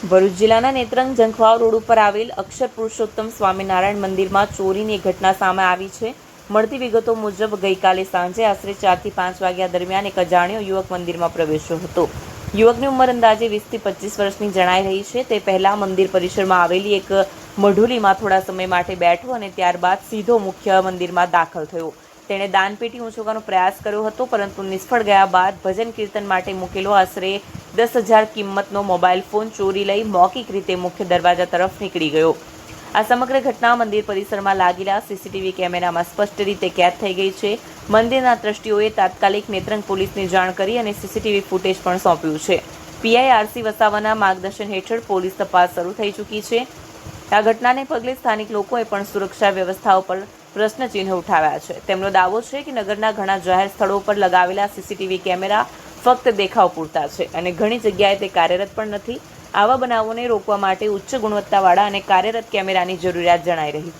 ભરૂચ જિલ્લાના નેત્રંગ જંખવાવ રોડ ઉપર આવેલ અક્ષર પુરુષોત્તમ સ્વામિનારાયણ મંદિરમાં ચોરીની ઘટના સામે આવી છે. મળતી વિગતો મુજબ ગઈકાલે સાંજે આશરે ચારથી પાંચ વાગ્યા દરમિયાન એક અજાણ્યો યુવક મંદિરમાં પ્રવેશ્યો હતો. યુવકની ઉંમર અંદાજે વીસથી પચીસ વર્ષની જણાઈ રહી છે. તે પહેલાં મંદિર પરિસરમાં આવેલી એક મઢુલીમાં થોડા સમય માટે બેઠો અને ત્યારબાદ સીધો મુખ્ય મંદિરમાં દાખલ થયો. તેણે દાનપેટી ઊંચકવાનો પ્રયાસ કર્યો હતો, પરંતુ નિષ્ફળ ગયા બાદ ભજન કીર્તન માટે મૂકેલો આશરે દસ હજાર કિંમતનો મોબાઈલ ફોન ચોરી લઈ મૌખિક રીતે મુખ્ય દરવાજા તરફ નીકળી ગયો. આ સમગ્ર ઘટના મંદિર પરિસરમાં લાગેલા સીસીટીવી કેમેરામાં સ્પષ્ટ રીતે કેદ થઈ ગઈ છે. મંદિરના ટ્રસ્ટીઓએ તાત્કાલિક નેત્રંગ પોલીસને જાણ કરી અને સીસીટીવી ફૂટેજ પણ સોંપ્યું છે. પીઆઈઆરસી વસાવાના માર્ગદર્શન હેઠળ પોલીસ તપાસ શરૂ થઈ ચૂકી છે. આ ઘટનાને પગલે સ્થાનિક લોકોએ પણ સુરક્ષા વ્યવસ્થાઓ પર પ્રશ્નચિહ્ન ઉઠાવ્યા છે. તેમનો દાવો છે કે નગરના ઘણા જાહેર સ્થળો પર લગાવેલા સીસીટીવી કેમેરા ફક્ત દેખાવ પૂરતા છે અને ઘણી જગ્યાએ તે કાર્યરત પણ નથી. આવા બનાવોને રોકવા માટે ઉચ્ચ ગુણવત્તાવાળા અને કાર્યરત કેમેરાની જરૂરિયાત જણાઈ રહી.